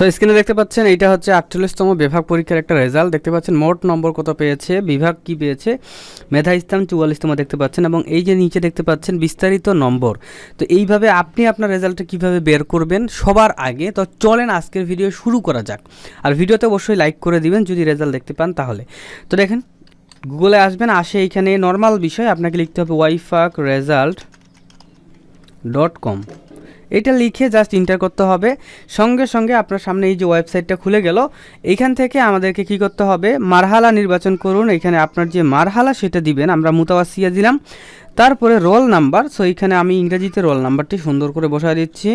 So স্ক্রিনে দেখতে পাচ্ছেন, এইটা হচ্ছে আটচল্লিশতম বিভাগ পরীক্ষার একটা রেজাল্ট দেখতে পাচ্ছেন, মোট নম্বর কত পেয়েছে? বিভাগ কি পেয়েছে? মেধা ইসলাম চুয়াল্লিশতম দেখতে পাচ্ছেন এবং এই যে নিচে দেখতে পাচ্ছেন, বিস্তারিত নম্বর। তো এইভাবে আপনি আপনার রেজাল্টটা কীভাবে বের করবেন সবার আগে? তো চলেন আজকের ভিডিও শুরু করা যাক। আর ভিডিওতে অবশ্যই লাইক করে দিবেন যদি রেজাল্ট দেখতে পান তাহলে। তো দেখেন গুগলে আসবেন, আসে এইখানে নর্মাল বিষয়, আপনাকে লিখতে হবে ওয়াইফাক রেজাল্ট ডট কম এটা লিখে জাস্ট ইন্টার করতে হবে। সঙ্গে সঙ্গে আপনার সামনে এই যে ওয়েবসাইটটা খুলে গেল, এখান থেকে আমাদেরকে কি করতে হবে? মারহালা নির্বাচন করুন। এখানে আপনার যে মারহালা, সেটা দিবেন। আমরা মুতাওয়াসিয়া দিলাম। তারপরে রোল নাম্বার সো এখানে আমি ইংরেজিতে রোল নাম্বারটি সুন্দর করে বসায় দিচ্ছি।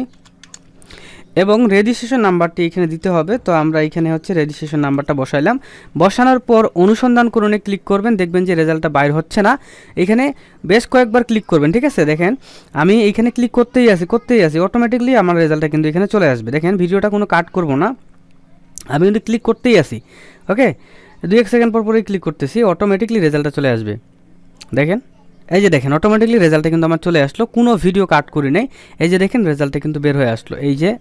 এবং রেজিস্ট্রেশন নাম্বারটি এখানে দিতে হবে। তো আমরা এখানে হচ্ছে রেজিস্ট্রেশন নাম্বারটা বসাইলাম। বসানোর পর অনুসন্ধান করুনে ক্লিক করবেন। দেখবেন যে রেজাল্টটা বাইর হচ্ছে না। এখানে বেশ কয়েকবার ক্লিক করবেন, ঠিক আছে? দেখেন, আমি এখানে ক্লিক করতেই আছি করতেই আছি। অটোমেটিকলি আমার রেজাল্টটা কিন্তু এখানে চলে আসবে। দেখেন, ভিডিওটা কোনো কাট করব না। আমি কিন্তু ক্লিক করতেই আছি ওকে দুই এক সেকেন্ড পর পরেই ক্লিক করতেছি অটোমেটিকলি রেজাল্টটা চলে আসবে। দেখেন, এই যে দেখেন অটোমেটিকলি রেজাল্টটা কিন্তু আমার চলে আসলো। কোনো ভিডিও কাট করি নাই। এই যে দেখেন রেজাল্টটা কিন্তু বের হয়ে আসলো। এই যে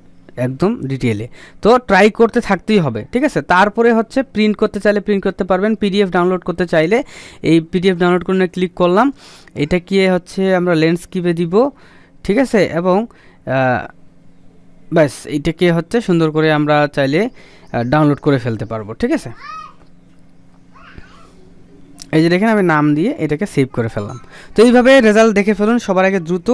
একদম ডিটেলে তো ট্রাই করতে থাকতেই হবে, ঠিক আছে? তারপরে হচ্ছে প্রিন্ট করতে চাইলে প্রিন্ট করতে পারবেন পিডিএফ ডাউনলোড করতে চাইলে এই পিডিএফ ডাউনলোড করে ক্লিক করলাম। এটা কি হচ্ছে আমরা ল্যান্ডস্কেপে দিব, ঠিক আছে? এবং ব্যাস এইটাকে হচ্ছে সুন্দর করে আমরা চাইলে ডাউনলোড করে ফেলতে পারব, ঠিক আছে? এই যে দেখেন আমি নাম দিয়ে এটাকে সেভ করে ফেললাম। তো এইভাবে রেজাল্ট দেখে ফেলুন, সবার আগে দ্রুত